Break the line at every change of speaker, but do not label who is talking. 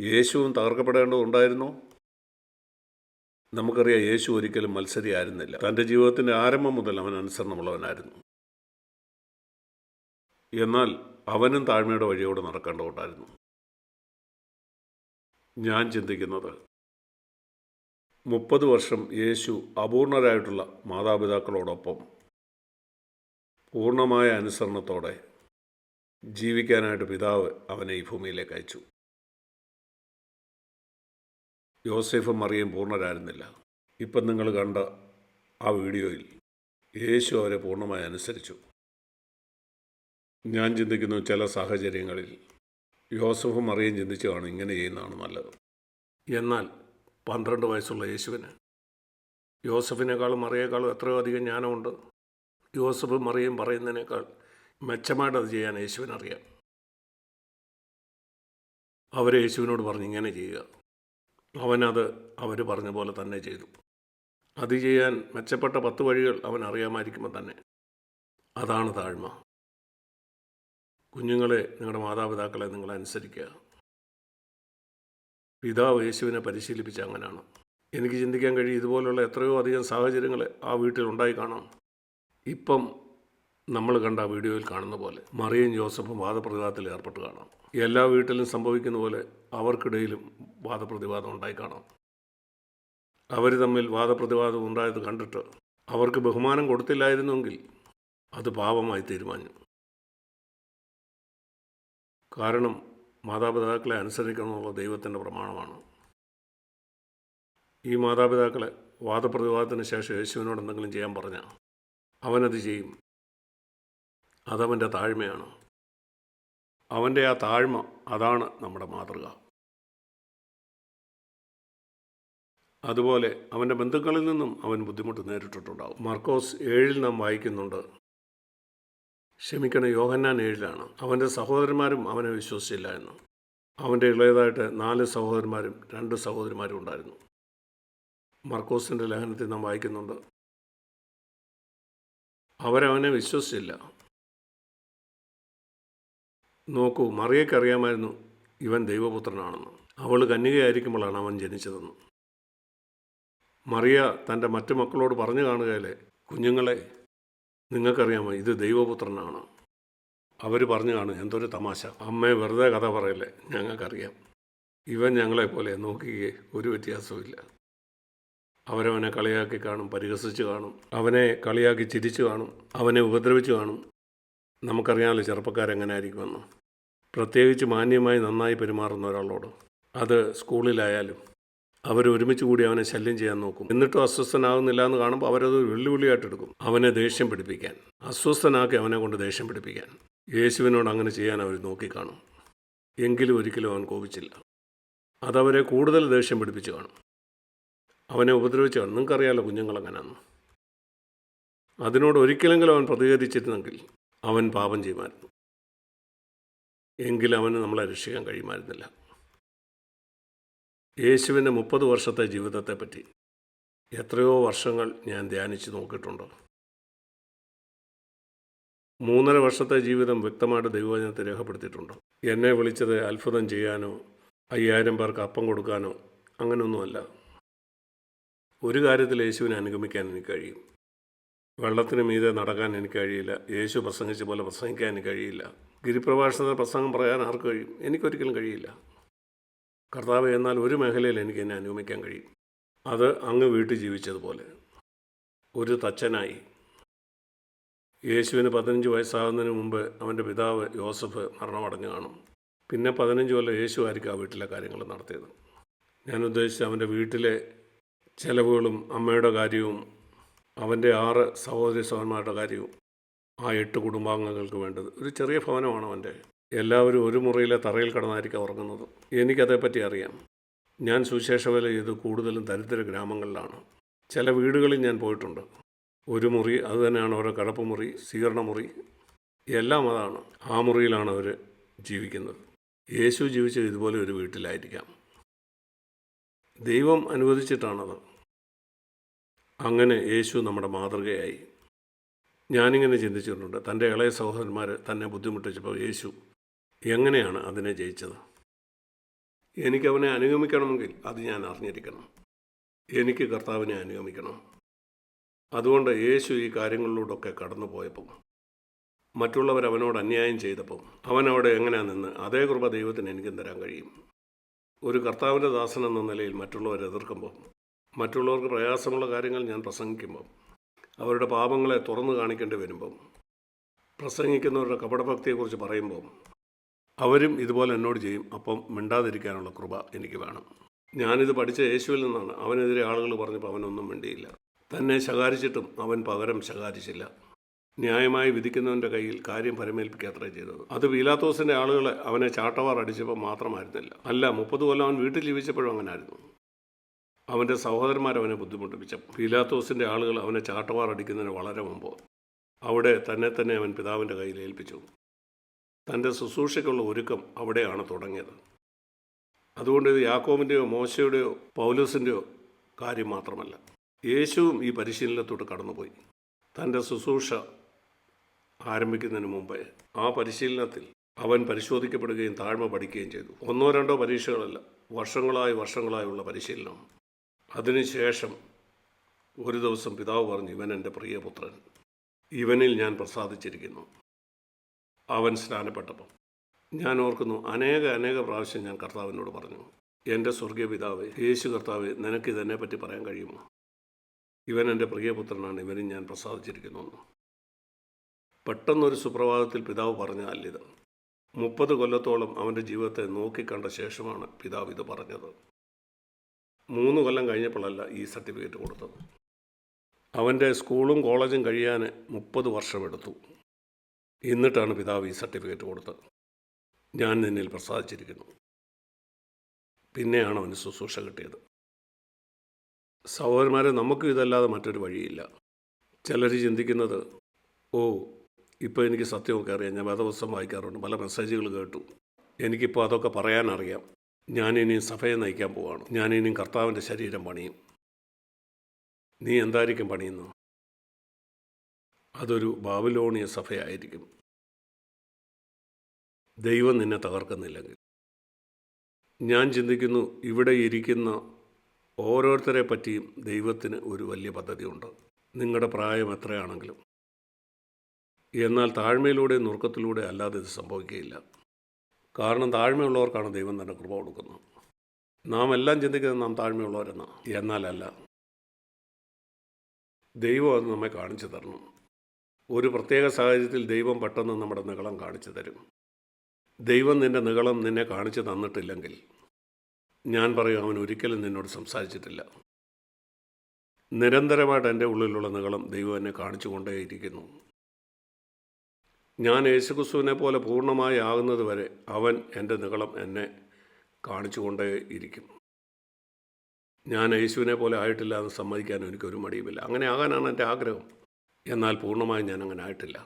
യേശുവും തകർക്കപ്പെടേണ്ടതുണ്ടായിരുന്നോ? നമുക്കറിയാം യേശു ഒരിക്കലും മത്സരിയായിരുന്നില്ല. തന്റെ ജീവിതത്തിന്റെ ആരംഭം മുതൽ അവൻ അനുസരണമുള്ളവനായിരുന്നു. എന്നാൽ അവനും താഴ്മയുടെ വഴിയോട് നടക്കേണ്ടതുണ്ടായിരുന്നു. ഞാൻ ചിന്തിക്കുന്നത് മുപ്പത് വർഷം യേശു അപൂർണരായിട്ടുള്ള മാതാപിതാക്കളോടൊപ്പം പൂർണമായ അനുസരണത്തോടെ ജീവിക്കാനായിട്ട് പിതാവ് അവനെ ഈ ഭൂമിയിലേക്ക് അയച്ചു. യോസെഫും മറിയും പൂർണരായിരുന്നില്ല. ഇപ്പം നിങ്ങൾ കണ്ട ആ വീഡിയോയിൽ യേശു അവരെ പൂർണമായി അനുസരിച്ചു. ഞാൻ ചിന്തിക്കുന്നു ചില സാഹചര്യങ്ങളിൽ യോസഫും മറിയും ചിന്തിച്ചു കാണും ഇങ്ങനെ ചെയ്യുന്നതാണ് നല്ലത്. എന്നാൽ പന്ത്രണ്ട് വയസ്സുള്ള യേശുവിന് യോസഫിനേക്കാളും മറിയേക്കാളും എത്രയോ അധികം ജ്ഞാനമുണ്ട്. യോസഫ് മറിയും പറയുന്നതിനേക്കാൾ മെച്ചമായിട്ട് അത് ചെയ്യാൻ യേശുവിനറിയാം. അവർ യേശുവിനോട് പറഞ്ഞ് ഇങ്ങനെ ചെയ്യുക. അവനത് അവർ പറഞ്ഞ പോലെ തന്നെ ചെയ്തു. അത് ചെയ്യാൻ മെച്ചപ്പെട്ട പത്ത് വഴികൾ അവൻ അറിയാമായിരിക്കുമ്പോൾ തന്നെ. അതാണ് താഴ്മ. കുഞ്ഞുങ്ങളെ നിങ്ങളുടെ മാതാപിതാക്കളെ നിങ്ങൾ അനുസരിക്കുക. പിതാവ് യേശുവിനെ പരിശീലിപ്പിച്ച അങ്ങനെയാണ് എനിക്ക് ചിന്തിക്കാൻ കഴിയും ഇതുപോലുള്ള എത്രയോ അധികം സാഹചര്യങ്ങൾ ആ വീട്ടിൽ ഉണ്ടായി കാണാം. ഇപ്പം നമ്മൾ കണ്ട വീഡിയോയിൽ കാണുന്ന പോലെ മറിയും ജോസഫും വാദപ്രതിവാദത്തിൽ ഏർപ്പെട്ട് കാണാം. എല്ലാ വീട്ടിലും സംഭവിക്കുന്ന പോലെ അവർക്കിടയിലും വാദപ്രതിവാദം ഉണ്ടായി കാണാം. അവർ തമ്മിൽ വാദപ്രതിവാദം ഉണ്ടായത് കണ്ടിട്ട് അവർക്ക് ബഹുമാനം കൊടുത്തില്ലായിരുന്നെങ്കിൽ അത് പാപമായി തീരുമാനിച്ചു. കാരണം മാതാപിതാക്കളെ അനുസരിക്കണമെന്നുള്ള ദൈവത്തിന്റെ പ്രമാണമാണ്. ഈ മാതാപിതാക്കളെ വാദപ്രതിവാദത്തിന് ശേഷം യേശുവിനോട് എന്തെങ്കിലും ചെയ്യാൻ പറഞ്ഞാൽ അവനത് ചെയ്യും. അതവന്റെ താഴ്മയാണ്. അവന്റെ ആ താഴ്മ അതാണ് നമ്മുടെ മാതൃക. അതുപോലെ അവന്റെ ബന്ധുക്കളിൽ നിന്നും അവൻ ബുദ്ധിമുട്ട് നേരിട്ടിട്ടുണ്ടാകും മാർക്കോസ് ഏഴിൽ നാം വായിക്കുന്നുണ്ട്. ക്ഷമിക്കണം യോഹന്നാൻ ഏഴിലാണ്. അവന്റെ സഹോദരന്മാരും അവനെ വിശ്വസിച്ചില്ല എന്ന്. അവന്റെ ഇളയതായിട്ട് നാല് സഹോദരന്മാരും രണ്ട് സഹോദരിമാരും ഉണ്ടായിരുന്നു. മർക്കോസിന്റെ ലേഖനത്തിൽ നാം വായിക്കുന്നുണ്ട്. അവരവനെ വിശ്വസിച്ചില്ല. നോക്കൂ മറിയക്കറിയാമായിരുന്നു ഇവൻ ദൈവപുത്രനാണെന്ന്. അവൾ കന്യകയായിരിക്കുമ്പോഴാണ് അവൻ ജനിച്ചതെന്ന്. മറിയ തന്റെ മറ്റു മക്കളോട് പറഞ്ഞു കാണുകയല്ലേ കുഞ്ഞുങ്ങളെ നിങ്ങൾക്കറിയാമോ ഇത് ദൈവപുത്രനാണ്. അവർ പറഞ്ഞു കാണും എന്തൊരു തമാശ. അമ്മയെ വെറുതെ കഥ പറയല്ലേ ഞങ്ങൾക്കറിയാം. ഇവൻ ഞങ്ങളെപ്പോലെ നോക്കിയേ ഒരു വ്യത്യാസവുമില്ല. അവരവനെ കളിയാക്കി കാണും പരിഹസിച്ച് കാണും. അവനെ കളിയാക്കി ചിരിച്ചു കാണും അവനെ ഉപദ്രവിച്ചു കാണും. നമുക്കറിയാമല്ലോ ചെറുപ്പക്കാരെങ്ങനെ ആയിരിക്കുമെന്ന് പ്രത്യേകിച്ച് മാന്യമായി നന്നായി പെരുമാറുന്ന ഒരാളോട്. അത് സ്കൂളിലായാലും അവർ ഒരുമിച്ച് കൂടി അവനെ ശല്യം ചെയ്യാൻ നോക്കും. എന്നിട്ടും അസ്വസ്ഥനാകുന്നില്ല എന്ന് കാണുമ്പോൾ അവരത് വെല്ലുവിളിയായിട്ട് എടുക്കും. അവനെ ദേഷ്യം പിടിപ്പിക്കാൻ. അസ്വസ്ഥനാക്കി അവനെ കൊണ്ട് ദേഷ്യം പിടിപ്പിക്കാൻ. യേശുവിനോട് അങ്ങനെ ചെയ്യാൻ അവർ നോക്കിക്കാണും. എങ്കിലും ഒരിക്കലും അവൻ കോപിച്ചില്ല. അതവരെ കൂടുതൽ ദേഷ്യം പിടിപ്പിച്ച് കാണും. അവനെ ഉപദ്രവിച്ച് കാണും. നിങ്ങൾക്കറിയാലോ കുഞ്ഞുങ്ങളെങ്ങനെയാന്ന് അതിനോട് ഒരിക്കലെങ്കിലും അവൻ പ്രതികരിച്ചിരുന്നെങ്കിൽ അവൻ പാപം ചെയ്യുമായിരുന്നു. എങ്കിലും അവന് നമ്മളെ രക്ഷിക്കാൻ കഴിയുമായിരുന്നില്ല. യേശുവിന്റെ മുപ്പത് വർഷത്തെ ജീവിതത്തെപ്പറ്റി എത്രയോ വർഷങ്ങൾ ഞാൻ ധ്യാനിച്ച് നോക്കിയിട്ടുണ്ട്? മൂന്നര വർഷത്തെ ജീവിതം വ്യക്തമായിട്ട് ദൈവവചനത്തെ രേഖപ്പെടുത്തിയിട്ടുണ്ട്? എന്നെ വിളിച്ചത് അത്ഭുതം ചെയ്യാനോ അയ്യായിരം പേർക്ക് അപ്പം കൊടുക്കാനോ അങ്ങനെയൊന്നുമല്ല. ഒരു കാര്യത്തിൽ യേശുവിനെ അനുഗമിക്കാൻ എനിക്ക് കഴിയും. വെള്ളത്തിന് മീതെ നടക്കാൻ എനിക്ക് കഴിയില്ല. യേശു പ്രസംഗിച്ച പോലെ പ്രസംഗിക്കാൻ എനിക്ക് കഴിയില്ല. ഗിരിപ്രഭാഷണത്തിൽ പ്രസംഗം പറയാൻ ആർക്ക് കഴിയും? എനിക്കൊരിക്കലും കഴിയില്ല. കർത്താവ് എന്നാൽ ഒരു മേഖലയിൽ എനിക്ക് എന്നെ അനുഗമിക്കാൻ കഴിയും. അത് അങ്ങ് വീട്ടിൽ ജീവിച്ചതുപോലെ. ഒരു തച്ചനായി. യേശുവിന് പതിനഞ്ച് വയസ്സാകുന്നതിന് മുമ്പ് അവന്റെ പിതാവ് യോസഫ് മരണമടഞ്ഞു കാണും. പിന്നെ പതിനഞ്ച് കൊല്ലം യേശു ആയിരിക്കും ആ വീട്ടിലെ കാര്യങ്ങൾ നടത്തിയത്. ഞാൻ ഉദ്ദേശിച്ച അവന്റെ വീട്ടിലെ ചിലവുകളും അമ്മയുടെ കാര്യവും അവന്റെ ആറ് സഹോദരി സഹോദരന്മാരുടെ കാര്യവും ആ എട്ട് കുടുംബാംഗങ്ങൾക്ക് വേണ്ടത്. ഒരു ചെറിയ ഭവനമാണ് അവന്റെ. എല്ലാവരും ഒരു മുറിയിലെ തറയിൽ കിടന്നായിരിക്കും ഉറങ്ങുന്നത്. എനിക്കതേപ്പറ്റി അറിയാം. ഞാൻ സുവിശേഷ വേല ചെയ്ത് കൂടുതലും ദരിദ്ര ഗ്രാമങ്ങളിലാണ്. ചില വീടുകളിൽ ഞാൻ പോയിട്ടുണ്ട്. ഒരു മുറി അതുതന്നെയാണ് ഓരോ കടപ്പ് മുറി സ്വീകരണ മുറി. എല്ലാം അതാണ്. ആ മുറിയിലാണ് അവർ ജീവിക്കുന്നത്. യേശു ജീവിച്ചത് ഇതുപോലെ ഒരു വീട്ടിലായിരിക്കാം. ദൈവം അനുവദിച്ചിട്ടാണത്. അങ്ങനെ യേശു നമ്മുടെ മാതൃകയായി. ഞാനിങ്ങനെ ചിന്തിച്ചിട്ടുണ്ട്. തന്റെ ഇളയ സഹോദരന്മാർ തന്നെ ബുദ്ധിമുട്ടിച്ചപ്പോൾ യേശു എങ്ങനെയാണ് അതിനെ ജയിച്ചത്? എനിക്കവനെ അനുഗമിക്കണമെങ്കിൽ അത് ഞാൻ അറിഞ്ഞിരിക്കണം. എനിക്ക് കർത്താവിനെ അനുഗമിക്കണം. അതുകൊണ്ട് യേശു ഈ കാര്യങ്ങളിലൂടെയൊക്കെ കടന്നു പോയപ്പം മറ്റുള്ളവർ അവനോട് അന്യായം ചെയ്തപ്പം അവൻ അവിടെ എങ്ങനെയാ നിന്ന് അതേ കൃപ ദൈവത്തിന് എനിക്കും തരാൻ കഴിയും. ഒരു കർത്താവിന്റെ ദാസൻ എന്ന നിലയിൽ മറ്റുള്ളവരെ എതിർക്കുമ്പോൾ മറ്റുള്ളവർക്ക് പ്രയാസമുള്ള കാര്യങ്ങൾ ഞാൻ പ്രസംഗിക്കുമ്പോൾ അവരുടെ പാപങ്ങളെ തുറന്നു കാണിക്കേണ്ടി വരുമ്പം പ്രസംഗിക്കുന്നവരുടെ കപടഭക്തിയെക്കുറിച്ച് പറയുമ്പം അവരും ഇതുപോലെ എന്നോട് ചെയ്യും. അപ്പം മിണ്ടാതിരിക്കാനുള്ള കൃപ എനിക്ക് വേണം. ഞാനിത് പഠിച്ച യേശുവിൽ നിന്നാണ്. അവനെതിരെ ആളുകൾ പറഞ്ഞപ്പോൾ അവനൊന്നും മിണ്ടിയില്ല. തന്നെ ശകാരിച്ചിട്ടും അവൻ പകരം ശകാരിച്ചില്ല. ന്യായമായി വിധിക്കുന്നവന്റെ കയ്യിൽ കാര്യം പരമേൽപ്പിക്കാത്രേ ചെയ്തത്. അത് പീലാത്തോസിന്റെ ആളുകളെ അവനെ ചാട്ടവാർ അടിച്ചപ്പോൾ മാത്രമായിരുന്നില്ല. അല്ല മുപ്പത് കൊല്ലം അവൻ വീട്ടിൽ ജീവിച്ചപ്പോഴും അങ്ങനെ ആയിരുന്നു അവന്റെ സഹോദരന്മാർ അവനെ ബുദ്ധിമുട്ടിപ്പിച്ച പീലാത്തോസിന്റെ ആളുകൾ അവനെ ചാട്ടവാർ അടിക്കുന്നതിന് വളരെ മുമ്പ്. അവിടെ തന്നെ തന്നെ അവൻ പിതാവിന്റെ കയ്യിൽ ഏൽപ്പിച്ചു. തന്റെ ശുശ്രൂഷയ്ക്കുള്ള ഒരുക്കം അവിടെയാണ് തുടങ്ങിയത്. അതുകൊണ്ട് ഇത് യാക്കോമിന്റെയോ മോശയുടെയോ പൗലൂസിന്റെയോ കാര്യം മാത്രമല്ല. യേശുവും ഈ പരിശീലനത്തോട്ട് കടന്നുപോയി. തന്റെ ശുശ്രൂഷ ആരംഭിക്കുന്നതിന് മുമ്പേ ആ പരിശീലനത്തിൽ അവൻ പരിശോധിക്കപ്പെടുകയും താഴ്മ പഠിക്കുകയും ചെയ്തു. ഒന്നോ രണ്ടോ പരീക്ഷകളല്ല വർഷങ്ങളായി വർഷങ്ങളായുള്ള പരിശീലനം. അതിനുശേഷം ഒരു ദിവസം പിതാവ് പറഞ്ഞു ഇവൻ എന്റെ പ്രിയപുത്രൻ. ഇവനിൽ ഞാൻ പ്രസാദിച്ചിരിക്കുന്നു. അവൻ സ്നാനപ്പെട്ടപ്പം ഞാൻ ഓർക്കുന്നു അനേക അനേക പ്രാവശ്യം ഞാൻ കർത്താവിനോട് പറഞ്ഞു എന്റെ സ്വർഗീയ പിതാവ് യേശു കർത്താവ് നിനക്ക് ഇതെന്നെ പറ്റി പറയാൻ കഴിയുമോ? ഇവൻ എന്റെ പ്രിയപുത്രനാണ് ഇവനും ഞാൻ പ്രസാദിച്ചിരിക്കുന്നു. പെട്ടെന്നൊരു സുപ്രഭാതത്തിൽ പിതാവ് പറഞ്ഞ ഇത് മുപ്പത് കൊല്ലത്തോളം അവന്റെ ജീവിതത്തെ നോക്കിക്കണ്ട ശേഷമാണ് പിതാവ് ഇത് പറഞ്ഞത്. മൂന്ന് കൊല്ലം കഴിഞ്ഞപ്പോഴല്ല ഈ സർട്ടിഫിക്കറ്റ് കൊടുത്തത്. അവന്റെ സ്കൂളും കോളേജും കഴിയാൻ മുപ്പത് വർഷമെടുത്തു. എന്നിട്ടാണ് പിതാവ് ഈ സർട്ടിഫിക്കറ്റ് കൊടുത്തത്. ഞാൻ നിന്നിൽ പ്രസാദിച്ചിരിക്കുന്നു. പിന്നെയാണ് അവന് ശുശ്രൂഷ കിട്ടിയത്. സഹോദരന്മാരെ നമുക്ക് ഇതല്ലാതെ മറ്റൊരു വഴിയില്ല. ചിലർ ചിന്തിക്കുന്നത് ഓ ഇപ്പോൾ എനിക്ക് സത്യമൊക്കെ അറിയാം. ഞാൻ വേദപുസ്തകം വായിക്കാറുണ്ട്. പല മെസ്സേജുകൾ കേട്ടു. എനിക്കിപ്പോൾ അതൊക്കെ പറയാനറിയാം. ഞാനിനിയും സഭയെ നയിക്കാൻ പോവാണ്. ഞാനിനിയും കർത്താവിന്റെ ശരീരം പണിയും. നീ എന്തായിരിക്കും പണിയുന്നു അതൊരു ബാബിലോണിയ സഭയായിരിക്കും. ദൈവം നിന്നെ തകർക്കുന്നില്ലെങ്കിൽ. ഞാൻ ചിന്തിക്കുന്നു ഇവിടെ ഇരിക്കുന്ന ഓരോരുത്തരെ പറ്റിയും ദൈവത്തിന് ഒരു വലിയ പദ്ധതിയുണ്ട്. നിങ്ങളുടെ പ്രായം എത്രയാണെങ്കിലും. എന്നാൽ താഴ്മയിലൂടെ നുറുക്കത്തിലൂടെ അല്ലാതെ ഇത് സംഭവിക്കുകയില്ല. കാരണം താഴ്മയുള്ളവർക്കാണ് ദൈവം തന്നെ കൃപ കൊടുക്കുന്നത്. നാം എല്ലാം ചിന്തിക്കുന്നത് നാം താഴ്മയുള്ളവരെന്നാണ്. എന്നാലല്ല ദൈവം അത് നമ്മെ കാണിച്ചു തരണം. ഒരു പ്രത്യേക സാഹചര്യത്തിൽ ദൈവം പെട്ടെന്ന് നമ്മുടെ നികളം കാണിച്ചു തരും. ദൈവം നിന്റെ നികളം നിന്നെ കാണിച്ചു തന്നിട്ടില്ലെങ്കിൽ ഞാൻ പറയും അവൻ ഒരിക്കലും നിന്നോട് സംസാരിച്ചിട്ടില്ല. നിരന്തരമായിട്ട് എന്റെ ഉള്ളിലുള്ള നികളം ദൈവം എന്നെ കാണിച്ചു കൊണ്ടേയിരിക്കുന്നു ഞാൻ യേശുക്രിസ്തുവിനെ പോലെ പൂർണമായി ആകുന്നത് വരെ അവൻ എന്റെ നികളം എന്നെ കാണിച്ചു കൊണ്ടേയിരിക്കും ഞാൻ യേശുവിനെ പോലെ ആയിട്ടില്ല എന്ന് സമ്മതിക്കാൻ എനിക്കൊരു മടിയുമില്ല. അങ്ങനെ ആകാനാണ് എന്റെ ആഗ്രഹം. എന്നാൽ പൂർണമായും ഞാൻ അങ്ങനെ ആയിട്ടില്ല